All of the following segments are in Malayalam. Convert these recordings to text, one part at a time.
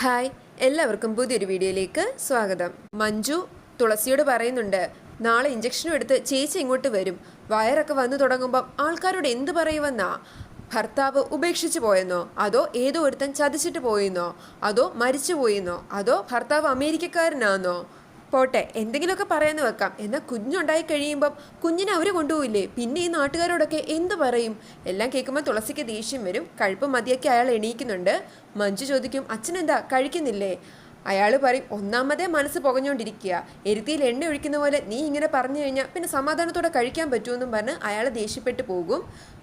ഹായ് എല്ലാവർക്കും പുതിയൊരു വീഡിയോയിലേക്ക് സ്വാഗതം. മഞ്ജു തുളസിയോട് പറയുന്നുണ്ട് നാളെ ഇഞ്ചക്ഷനും എടുത്ത് ചേച്ചി ഇങ്ങോട്ട് വരും. വയറൊക്കെ വന്നു തുടങ്ങുമ്പം ആൾക്കാരോട് എന്ത് പറയുമെന്നാ? ഭർത്താവ് ഉപേക്ഷിച്ചു പോയെന്നോ? അതോ ഏതോ ഒരുത്തൻ ചതിച്ചിട്ട് പോയെന്നോ? അതോ മരിച്ചു പോയെന്നോ? അതോ ഭർത്താവ് അമേരിക്കക്കാരനാന്നോ? പോട്ടെ എന്തെങ്കിലുമൊക്കെ പറയാന്ന് വെക്കാം. എന്നാൽ കുഞ്ഞുണ്ടായി കഴിയുമ്പം കുഞ്ഞിനെ അവർ കൊണ്ടുപോയില്ലേ പിന്നെ ഈ നാട്ടുകാരോടൊക്കെ എന്ത് പറയും? എല്ലാം കേൾക്കുമ്പോൾ തുളസിക്ക് ദേഷ്യം വരും. കഴുപ്പ് മതിയൊക്കെ അയാൾ എണീക്കുന്നുണ്ട്. മഞ്ജു ചോദിക്കും അച്ഛനെന്താ കഴിക്കുന്നില്ലേ? അയാൾ പറയും ഒന്നാമതേ മനസ്സ് പുകഞ്ഞുകൊണ്ടിരിക്കുക എരുത്തിയിൽ എണ്ണ ഒഴിക്കുന്ന പോലെ നീ ഇങ്ങനെ പറഞ്ഞു കഴിഞ്ഞാൽ പിന്നെ സമാധാനത്തോടെ കഴിക്കാൻ പറ്റുമെന്നും പറഞ്ഞ് അയാൾ ദേഷ്യപ്പെട്ടു പോകും.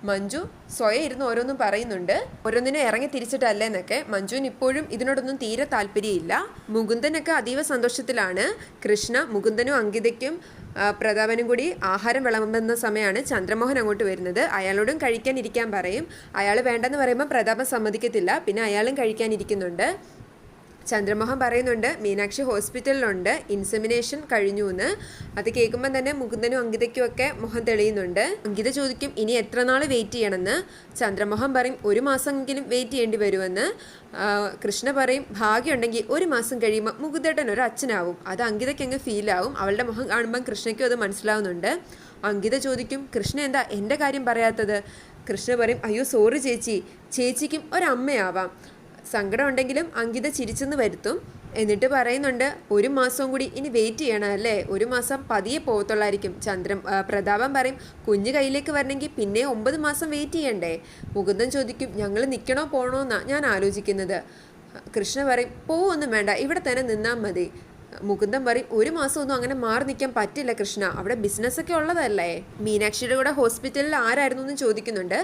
മഞ്ജു സ്വയം ഇരുന്ന് ഓരോന്നും പറയുന്നുണ്ട്. ഓരോന്നിനെ ഇറങ്ങി തിരിച്ചിട്ടല്ലേ എന്നൊക്കെ. മഞ്ജുവിന് ഇപ്പോഴും ഇതിനോടൊന്നും തീരെ താല്പര്യമില്ല. മുകുന്ദനൊക്കെ അതീവ സന്തോഷത്തിലാണ്. കൃഷ്ണ മുകുന്ദനും അങ്കിതയ്ക്കും പ്രതാപനും കൂടി ആഹാരം വിളമ്പുന്ന സമയമാണ് ചന്ദ്രമോഹൻ അങ്ങോട്ട് വരുന്നത്. അയാളോടും കഴിക്കാൻ ഇരിക്കാൻ പറയും. അയാൾ വേണ്ടെന്ന് പറയുമ്പോൾ പ്രതാപൻ സമ്മതിക്കത്തില്ല. പിന്നെ അയാളും കഴിക്കാനിരിക്കുന്നുണ്ട്. ചന്ദ്രമോഹൻ പറയുന്നുണ്ട് മീനാക്ഷി ഹോസ്പിറ്റലിലുണ്ട് ഇൻസെമിനേഷൻ കഴിഞ്ഞു എന്ന് അത് കേൾക്കുമ്പോൾ തന്നെ മുകുന്ദനും അങ്കിതയ്ക്കും ഒക്കെ മുഖം തെളിയുന്നുണ്ട്. അങ്കിത ചോദിക്കും ഇനി എത്ര നാൾ വെയിറ്റ് ചെയ്യണമെന്ന്? ചന്ദ്രമോഹൻ പറയും ഒരു മാസമെങ്കിലും വെയിറ്റ് ചെയ്യേണ്ടി വരുമെന്ന്. കൃഷ്ണ പറയും ഭാഗ്യമുണ്ടെങ്കിൽ ഒരു മാസം കഴിയുമ്പോൾ മുകുന്ദേട്ടൻ ഒരു അച്ഛനാവും. അത് അങ്കിതയ്ക്ക് അങ്ങ് ഫീലാവും അവളുടെ മുഖം കാണുമ്പം കൃഷ്ണയ്ക്കും അത് മനസ്സിലാവുന്നുണ്ട്. അങ്കിത ചോദിക്കും കൃഷ്ണ എന്താ എന്റെ കാര്യം പറയാത്തത്? കൃഷ്ണ പറയും അയ്യോ സോറി ചേച്ചി. ചേച്ചിക്കും ഒരമ്മയാവാം സങ്കടം ഉണ്ടെങ്കിലും അങ്കിത ചിരിച്ചെന്ന് വരുത്തും. എന്നിട്ട് പറയുന്നുണ്ട് ഒരു മാസവും കൂടി ഇനി വെയിറ്റ് ചെയ്യണം അല്ലേ? ഒരു മാസം പതിയെ പോകത്തുള്ളായിരിക്കും. ചന്ദ്രൻ പ്രതാപം പറയും കുഞ്ഞ് കയ്യിലേക്ക് വരണമെങ്കിൽ പിന്നെ ഒമ്പത് മാസം വെയിറ്റ് ചെയ്യണ്ടേ? മുകുന്ദൻ ചോദിക്കും ഞങ്ങൾ നിൽക്കണോ പോകണോ എന്നാണ് ഞാൻ ആലോചിക്കുന്നത്. കൃഷ്ണ പറയും പോവൊന്നും വേണ്ട. ഇവിടെ തന്നെ നിന്നാൽ മതി. മുകുന്ദൻ പറയും ഒരു മാസമൊന്നും അങ്ങനെ മാറി നിൽക്കാൻ പറ്റില്ല കൃഷ്ണ. അവിടെ ബിസിനസ്സൊക്കെ ഉള്ളതല്ലേ? മീനാക്ഷിയുടെ കൂടെ ഹോസ്പിറ്റലിൽ ആരായിരുന്നു എന്ന് ചോദിക്കുന്നുണ്ട്.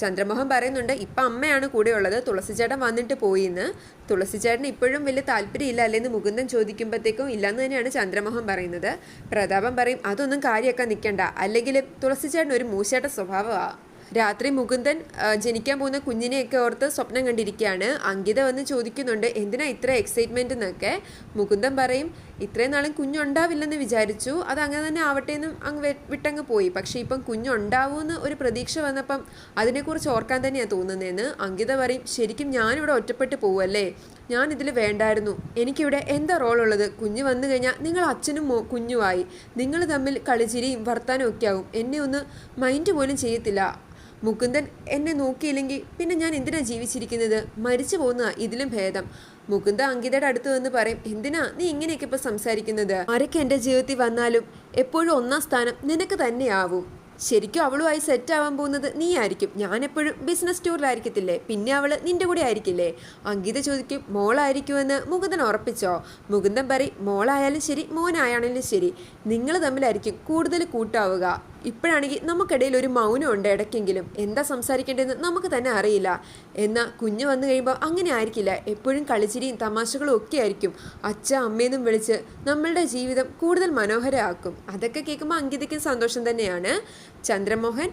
ചന്ദ്രമോഹൻ പറയുന്നുണ്ട് ഇപ്പം അമ്മയാണ് കൂടെ ഉള്ളത്. തുളസിച്ചേട്ടൻ വന്നിട്ട് പോയിന്ന്. തുളസിച്ചേട്ടൻ ഇപ്പോഴും വലിയ താല്പര്യമില്ല അല്ലേന്ന് മുകുന്ദൻ ചോദിക്കുമ്പോഴത്തേക്കും ഇല്ലെന്ന് തന്നെയാണ് ചന്ദ്രമോഹൻ പറയുന്നത്. പ്രതാപൻ പറയും അതൊന്നും കാര്യമൊക്കെ നിൽക്കണ്ട. അല്ലെങ്കിൽ തുളസിച്ചേട്ടൻ ഒരു മൂശേട്ട സ്വഭാവമാണ് രാത്രി മുകുന്ദൻ ജനിക്കാൻ പോകുന്ന കുഞ്ഞിനെയൊക്കെ ഓർത്ത് സ്വപ്നം കണ്ടിരിക്കുകയാണ്. അങ്കിത വന്ന് ചോദിക്കുന്നുണ്ട് എന്തിനാ ഇത്ര എക്സൈറ്റ്മെന്റ് എന്നൊക്കെ മുകുന്ദൻ പറയും ഇത്രയും നാളും കുഞ്ഞുണ്ടാവില്ലെന്ന് വിചാരിച്ചു. അത് അങ്ങനെ തന്നെ ആവട്ടെ എന്നും അങ്ങ് വിട്ടങ്ങ് പോയി. പക്ഷേ ഇപ്പം കുഞ്ഞുണ്ടാവുമെന്ന് ഒരു പ്രതീക്ഷ വന്നപ്പം അതിനെക്കുറിച്ച് ഓർക്കാൻ തന്നെയാണ് തോന്നുന്നതെന്ന് അങ്കിത പറയും ശരിക്കും ഞാനിവിടെ ഒറ്റപ്പെട്ട് പോവല്ലേ? ഞാൻ ഇതിൽ വേണ്ടായിരുന്നു. എനിക്കിവിടെ എന്താ റോളുള്ളത്? കുഞ്ഞ് വന്നു കഴിഞ്ഞാൽ നിങ്ങൾ അച്ഛനും കുഞ്ഞുമായി. നിങ്ങൾ തമ്മിൽ കളിച്ചിരിയും വർത്താനം ഒക്കെ ആവും. എന്നെ ഒന്ന് മൈൻഡ് പോലും ചെയ്യത്തില്ല. മുകുന്ദൻ എന്നെ നോക്കിയില്ലെങ്കിൽ പിന്നെ ഞാൻ എന്തിനാ ജീവിച്ചിരിക്കുന്നത്? മരിച്ചു പോകുന്ന ഇതിലും ഭേദം. മുകുന്ദ അങ്കിതയുടെ അടുത്ത് വന്ന് പറയും എന്തിനാ നീ ഇങ്ങനെയൊക്കെ ഇപ്പൊ സംസാരിക്കുന്നത്? ആരൊക്കെ എന്റെ ജീവിതത്തിൽ വന്നാലും എപ്പോഴും ഒന്നാം സ്ഥാനം നിനക്ക് തന്നെയാവും. ശരിക്കും അവളുമായി സെറ്റ് ആവാൻ പോകുന്നത് നീ ആയിരിക്കും. ഞാൻ എപ്പോഴും ബിസിനസ് ടൂറിലായിരിക്കത്തില്ലേ പിന്നെ അവൾ നിന്റെ കൂടെ ആയിരിക്കില്ലേ? അങ്കിത ചോദിക്കും മോളായിരിക്കുമെന്ന് മുകുന്ദൻ ഉറപ്പിച്ചോ? മുകുന്ദൻ പറയും മോളായാലും ശരി മോനായാണെങ്കിലും ശരി. നിങ്ങൾ തമ്മിലായിരിക്കും കൂടുതൽ കൂട്ടാവുക. ഇപ്പോഴാണെങ്കിൽ നമുക്കിടയിൽ ഒരു മൗനമുണ്ട് ഇടയ്ക്കെങ്കിലും. എന്താ സംസാരിക്കേണ്ടതെന്ന് നമുക്ക് തന്നെ അറിയില്ല. എന്നാൽ കുഞ്ഞ് വന്നു കഴിയുമ്പോൾ അങ്ങനെ ആയിരിക്കില്ല. എപ്പോഴും കളിച്ചിരിയും തമാശകളും ഒക്കെ ആയിരിക്കും. അച്ഛ അമ്മയെന്നും വിളിച്ച് നമ്മളുടെ ജീവിതം കൂടുതൽ മനോഹരമാക്കും. അതൊക്കെ കേൾക്കുമ്പോൾ അങ്കിതയ്ക്കും സന്തോഷം തന്നെയാണ്. ചന്ദ്രമോഹൻ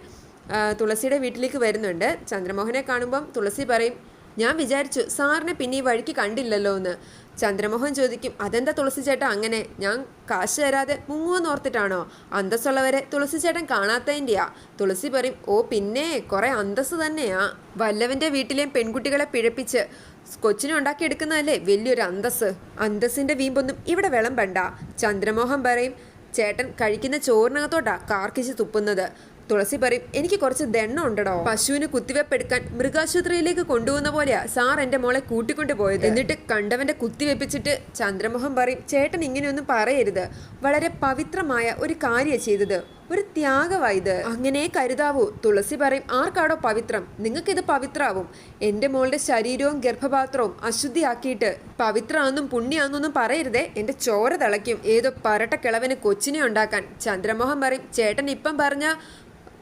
തുളസിയുടെ വീട്ടിലേക്ക് വരുന്നുണ്ട്. ചന്ദ്രമോഹനെ കാണുമ്പം തുളസി പറയും ഞാൻ വിചാരിച്ചു സാറിനെ പിന്നെ ഈ വഴിക്ക് കണ്ടില്ലല്ലോ എന്ന്. ചന്ദ്രമോഹൻ ചോദിക്കും അതെന്താ തുളസി ചേട്ടാ അങ്ങനെ? ഞാൻ കാശ് തരാതെ മുങ്ങുവെന്ന് ഓർത്തിട്ടാണോ? അന്തസ്സുള്ളവരെ തുളസി ചേട്ടൻ കാണാത്തതിന്റെയാ തുളസി പറയും ഓ പിന്നെ കുറെ അന്തസ് തന്നെയാ. വല്ലവന്റെ വീട്ടിലെയും പെൺകുട്ടികളെ പിഴപ്പിച്ച് കൊച്ചിനെ ഉണ്ടാക്കിയെടുക്കുന്നതല്ലേ വലിയൊരു അന്തസ് അന്തസ്സിന്റെ വീമ്പൊന്നും ഇവിടെ വിളമ്പണ്ട. ചന്ദ്രമോഹൻ പറയും ചേട്ടൻ കഴിക്കുന്ന ചോറിനകത്തോട്ടാ കാർക്കിച്ച് തുപ്പുന്നത്. തുളസി പറയും എനിക്ക് കുറച്ച് ദണ്ണ ഉണ്ടടോ. പശുവിന് കുത്തിവെപ്പെടുക്കാൻ മൃഗാശുപത്രിയിലേക്ക് കൊണ്ടുപോകുന്ന പോലെയാ സാർ എന്റെ മോളെ കൂട്ടിക്കൊണ്ടു പോയത്. എന്നിട്ട് കണ്ടവന്റെ കുത്തിവെപ്പിച്ചിട്ട് ചന്ദ്രമോഹൻ പറയും ചേട്ടൻ ഇങ്ങനെയൊന്നും പറയരുത്. വളരെ പവിത്രമായ ഒരു കാര്യ ചെയ്തത്. ഒരു ത്യാഗമായത് അങ്ങനെ കരുതാവൂ. തുളസി പറയും ആർക്കാടോ പവിത്രം? നിങ്ങൾക്കിത് പവിത്രാവും. എന്റെ മോളുടെ ശരീരവും ഗർഭപാത്രവും അശുദ്ധിയാക്കിയിട്ട് പവിത്രാന്നും പുണ്യാന്നൊന്നും പറയരുതേ. എന്റെ ചോര തിളയ്ക്കും. ഏതോ പരട്ട കിളവന് കൊച്ചിനെ ഉണ്ടാക്കാൻ. ചന്ദ്രമോഹൻ പറയും ചേട്ടൻ ഇപ്പം പറഞ്ഞ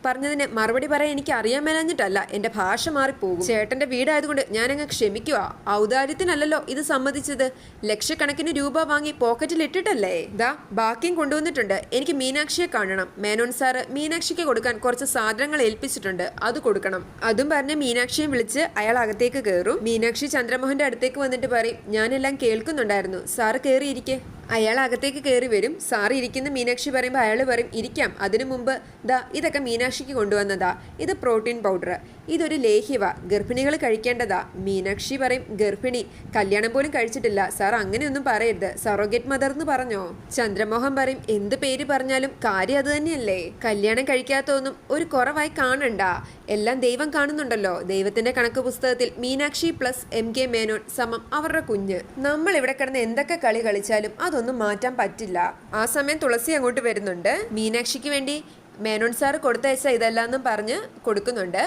പറഞ്ഞതിന് മറുപടി പറയാൻ എനിക്ക് അറിയാൻ മേലഞ്ഞിട്ടല്ല. എന്റെ ഭാഷ മാറിപ്പോകും. ചേട്ടന്റെ വീടായതുകൊണ്ട് ഞാനങ്ങ് ക്ഷമിക്കുക ഔദാര്യത്തിനല്ലല്ലോ ഇത് സമ്മതിച്ചത്. ലക്ഷക്കണക്കിന് രൂപ വാങ്ങി പോക്കറ്റിൽ ഇട്ടിട്ടല്ലേ? ദാ ബാക്കിയും കൊണ്ടുവന്നിട്ടുണ്ട്. എനിക്ക് മീനാക്ഷിയെ കാണണം. മേനോൻ സാറ് മീനാക്ഷിക്ക് കൊടുക്കാൻ കുറച്ച് സാധനങ്ങൾ ഏൽപ്പിച്ചിട്ടുണ്ട്. അത് കൊടുക്കണം. അതും പറഞ്ഞ് മീനാക്ഷിയെ വിളിച്ച് അയാൾ അകത്തേക്ക് കയറും മീനാക്ഷി ചന്ദ്രമോഹന്റെ അടുത്തേക്ക് വന്നിട്ട് പറയും ഞാനെല്ലാം കേൾക്കുന്നുണ്ടായിരുന്നു. സാറ് കയറിയിരിക്കെ അയാൾ അകത്തേക്ക് കയറി വരും. സാറി ഇരിക്കുന്ന മീനാക്ഷി പറയുമ്പോൾ അയാൾ പറയും ഇരിക്കാം. അതിനു മുമ്പ് ദാ ഇതൊക്കെ മീനാക്ഷിക്ക് കൊണ്ടുവന്നതാ. ഇത് പ്രോട്ടീൻ പൗഡർ ഇതൊരു ലേഹ്യവ. ഗർഭിണികൾ കഴിക്കേണ്ടതാ. മീനാക്ഷി പറയും ഗർഭിണി കല്യാണം പോലും കഴിച്ചിട്ടില്ല. സാർ അങ്ങനെയൊന്നും പറയരുത്. സറോഗേറ്റ് മദർ എന്ന് പറഞ്ഞോ? ചന്ദ്രമോഹൻ പറയും എന്ത് പേര് പറഞ്ഞാലും കാര്യം അത് തന്നെയല്ലേ. കല്യാണം കഴിക്കാത്തൊന്നും ഒരു കുറവായി കാണണ്ട. എല്ലാം ദൈവം കാണുന്നുണ്ടല്ലോ. ദൈവത്തിന്റെ കണക്ക് പുസ്തകത്തിൽ Meenakshi plus M K Menon സമം അവരുടെ കുഞ്ഞ്. നമ്മൾ ഇവിടെ കിടന്ന് എന്തൊക്കെ കളി കളിച്ചാലും അതൊന്നും മാറ്റാൻ പറ്റില്ല. ആ സമയം തുളസി അങ്ങോട്ട് വരുന്നുണ്ട്. മീനാക്ഷിക്ക് വേണ്ടി മേനോൻ സാർ കൊടുത്തയച്ച ഇതെല്ലാന്നും പറഞ്ഞ് കൊടുക്കുന്നുണ്ട്.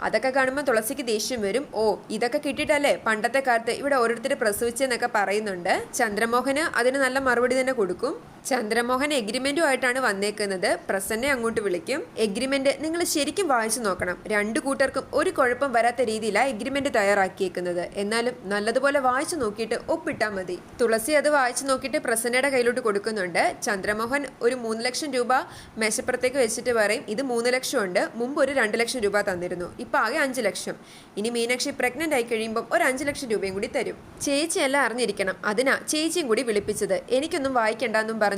അതൊക്കെ കാണുമ്പോൾ തുളസിക്ക് ദേഷ്യം വരും. ഓ ഇതൊക്കെ കിട്ടിയിട്ടല്ലേ? പണ്ടത്തെ കാലത്ത് ഇവിടെ ഓരോരുത്തർ പ്രസവിച്ചെന്നൊക്കെ പറയുന്നുണ്ട്. ചന്ദ്രമോഹന് അതിന് നല്ല മറുപടി തന്നെ കൊടുക്കും. ചന്ദ്രമോഹൻ എഗ്രിമെന്റുമായിട്ടാണ് വന്നേക്കുന്നത്. പ്രസന്നെ അങ്ങോട്ട് വിളിക്കും. എഗ്രിമെന്റ് നിങ്ങൾ ശരിക്കും വായിച്ചു നോക്കണം. രണ്ടു കൂട്ടർക്കും ഒരു കുഴപ്പം വരാത്ത രീതിയിലാണ് എഗ്രിമെന്റ് തയ്യാറാക്കിയേക്കുന്നത്. എന്നാലും നല്ലതുപോലെ വായിച്ചു നോക്കിയിട്ട് ഒപ്പിട്ടാൽ മതി. തുളസി അത് വായിച്ചു നോക്കിയിട്ട് പ്രസന്നയുടെ കയ്യിലോട്ട് കൊടുക്കുന്നുണ്ട്. ചന്ദ്രമോഹൻ ഒരു മൂന്ന് ലക്ഷം രൂപ മേശപ്പുറത്തേക്ക് വെച്ചിട്ട് പറയും ഇത് മൂന്ന് ലക്ഷം ഉണ്ട്. മുമ്പ് ഒരു രണ്ട് ലക്ഷം രൂപ തന്നിരുന്നു. ഇപ്പൊ ആകെ അഞ്ച് ലക്ഷം. ഇനി മീനാക്ഷി പ്രഗ്നന്റ് ആയി കഴിയുമ്പോൾ ഒരു അഞ്ച് ലക്ഷം രൂപയും കൂടി തരും. ചേച്ചി എല്ലാം അറിഞ്ഞിരിക്കണം. അതിനാ ചേച്ചിയും കൂടി വിളിപ്പിച്ചത്. എനിക്കൊന്നും വായിക്കണ്ടെന്നും പറഞ്ഞ്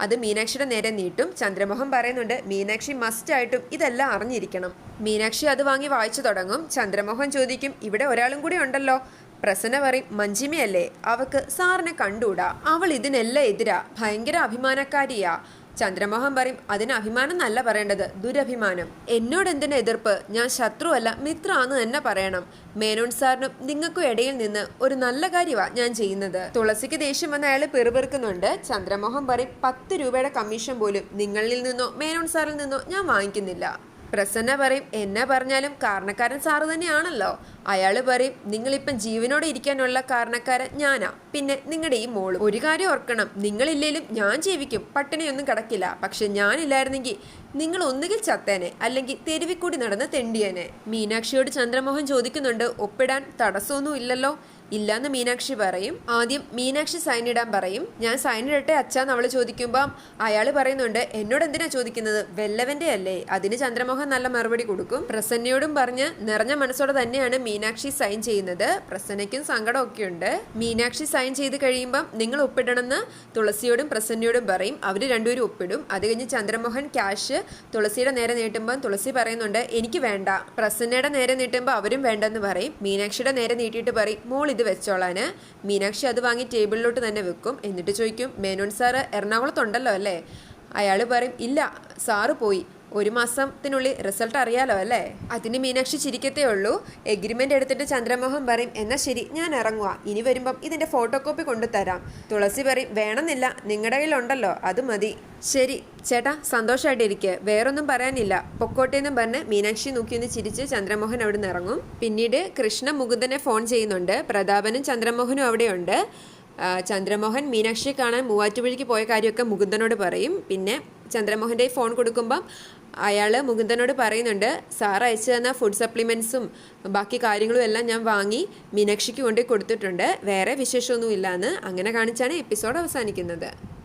അത് മീനാക്ഷിയുടെ നേരെ നീട്ടും. ചന്ദ്രമോഹൻ പറയുന്നുണ്ട് മീനാക്ഷി മസ്റ്റ് ആയിട്ടും ഇതെല്ലാം അറിഞ്ഞിരിക്കണം. മീനാക്ഷി അത് വാങ്ങി വായിച്ചു തുടങ്ങും. ചന്ദ്രമോഹൻ ചോദിക്കും ഇവിടെ ഒരാളും കൂടി ഉണ്ടല്ലോ? പ്രസന്ന പറയും മഞ്ജിമയല്ലേ അവക്ക് സാറിനെ കണ്ടൂടാ അവൾ ഇതിനെല്ലാം എതിരാ ഭയങ്കര അഭിമാനക്കാരിയാ. ചന്ദ്രമോഹൻ പറയും അതിന് അഭിമാനം എന്നല്ല പറയേണ്ടത് ദുരഭിമാനം. എന്നോട് എന്തിനു എതിർപ്പ്? ഞാൻ ശത്രുവല്ല മിത്രമാന്ന് തന്നെ പറയണം. മേനോൻ സാറിനും നിങ്ങൾക്കും ഇടയിൽ നിന്ന് ഒരു നല്ല കാര്യമാണ് ഞാൻ ചെയ്യുന്നത്. തുളസിക്ക് ദേഷ്യം വന്ന അയാൾ പെറുപെറുക്കുന്നുണ്ട്. ചന്ദ്രമോഹൻ പറയും പത്ത് രൂപയുടെ കമ്മീഷൻ പോലും നിങ്ങളിൽ നിന്നോ മേനോൻ സാറിൽ നിന്നോ ഞാൻ വാങ്ങിക്കുന്നില്ല. പ്രസന്ന പറയും എന്നെ പറഞ്ഞാലും കാരണക്കാരൻ സാറ് തന്നെയാണല്ലോ. അയാൾ പറയും നിങ്ങളിപ്പം ജീവനോടെ ഇരിക്കാനുള്ള കാരണക്കാരൻ ഞാനാ. പിന്നെ നിങ്ങളുടെ ഈ മോൾ. ഒരു കാര്യം ഓർക്കണം നിങ്ങളില്ലേലും ഞാൻ ജീവിക്കും. പട്ടിണിയൊന്നും കിടക്കില്ല. പക്ഷെ ഞാനില്ലായിരുന്നെങ്കിൽ നിങ്ങൾ ഒന്നുകിൽ ചത്തേനെ അല്ലെങ്കിൽ തെരുവിക്കൂടി നടന്ന് തെണ്ടിയേനെ. മീനാക്ഷിയോട് ചന്ദ്രമോഹൻ ചോദിക്കുന്നുണ്ട് ഒപ്പിടാൻ തടസ്സമൊന്നും ഇല്ലല്ലോ? ഇല്ലാന്ന് മീനാക്ഷി പറയും. ആദ്യം മീനാക്ഷി സൈൻ ഇടാൻ പറയും. ഞാൻ സൈൻ ഇടട്ടെ അച്ഛാന്ന് അവൾ ചോദിക്കുമ്പോൾ അയാൾ പറയുന്നുണ്ട് എന്നോട് എന്തിനാ ചോദിക്കുന്നത്? വെല്ലവന്റെ അല്ലേ? അതിന് ചന്ദ്രമോഹൻ നല്ല മറുപടി കൊടുക്കും. പ്രസന്നയോടും പറഞ്ഞ് നിറഞ്ഞ മനസ്സോടെ തന്നെയാണ് മീനാക്ഷി സൈൻ ചെയ്യുന്നത്. പ്രസന്നയ്ക്കും സങ്കടമൊക്കെ ഉണ്ട്. മീനാക്ഷി സൈൻ ചെയ്ത് കഴിയുമ്പം നിങ്ങൾ ഒപ്പിടണമെന്ന് തുളസിയോടും പ്രസന്നയോടും പറയും. അവർ രണ്ടുപേരും ഒപ്പിടും. അത് കഴിഞ്ഞ് ചന്ദ്രമോഹൻ ക്യാഷ് തുളസിയുടെ നേരെ നീട്ടുമ്പം തുളസി പറയുന്നുണ്ട് എനിക്ക് വേണ്ട. പ്രസന്നയുടെ നേരെ നീട്ടുമ്പോൾ അവരും വേണ്ടെന്ന് പറയും. മീനാക്ഷിയുടെ നേരെ നീട്ടിയിട്ട് പറയും മോൾ ഇത് വെച്ചോളാന്. മീനാക്ഷി അത് വാങ്ങി ടേബിളിലോട്ട് തന്നെ വെക്കും. എന്നിട്ട് ചോദിക്കും മേനോൻ സാറ് എറണാകുളത്തുണ്ടല്ലോ അല്ലേ? അയാൾ പറയും ഇല്ല സാറ് പോയി. ഒരു മാസത്തിനുള്ളിൽ റിസൾട്ട് അറിയാലോ അല്ലേ? അതിന് മീനാക്ഷി ചിരിക്കത്തേ ഉള്ളൂ. എഗ്രിമെന്റ് എടുത്തിട്ട് ചന്ദ്രമോഹൻ പറയും എന്നാ ശരി ഞാൻ ഇറങ്ങുക ഇനി വരുമ്പം ഇതിന്റെ ഫോട്ടോ കോപ്പി കൊണ്ടുതരാം. തുളസി പറയും വേണമെന്നില്ല നിങ്ങളുടെ കയ്യിലുണ്ടല്ലോ അത് മതി. ശരി ചേട്ടാ സന്തോഷമായിട്ടിരിക്കുക വേറൊന്നും പറയാനില്ല. പൊക്കോട്ടെന്നും പറഞ്ഞ് മീനാക്ഷി നോക്കിയൊന്ന് ചിരിച്ച് ചന്ദ്രമോഹൻ അവിടെ നിന്ന് ഇറങ്ങും. പിന്നീട് കൃഷ്ണ മുകുന്ദനെ ഫോൺ ചെയ്യുന്നുണ്ട്. പ്രതാപനും ചന്ദ്രമോഹനും അവിടെയുണ്ട്. ചന്ദ്രമോഹൻ മീനാക്ഷിയെ കാണാൻ മൂവാറ്റുപുഴയ്ക്ക് പോയ കാര്യമൊക്കെ മുകുന്ദനോട് പറയും. പിന്നെ ചന്ദ്രമോഹന്റെ ഫോൺ കൊടുക്കുമ്പം അയാൾ മുകുന്ദനോട് പറയുന്നുണ്ട് സാർ അയച്ചു തന്ന ഫുഡ് സപ്ലിമെൻസും ബാക്കി കാര്യങ്ങളും എല്ലാം ഞാൻ വാങ്ങി മീനാക്ഷിക്ക് കൊണ്ടുപോയി കൊടുത്തിട്ടുണ്ട്. വേറെ വിശേഷമൊന്നുമില്ല എന്ന് അങ്ങനെ കാണിച്ചാണ് എപ്പിസോഡ് അവസാനിക്കുന്നത്.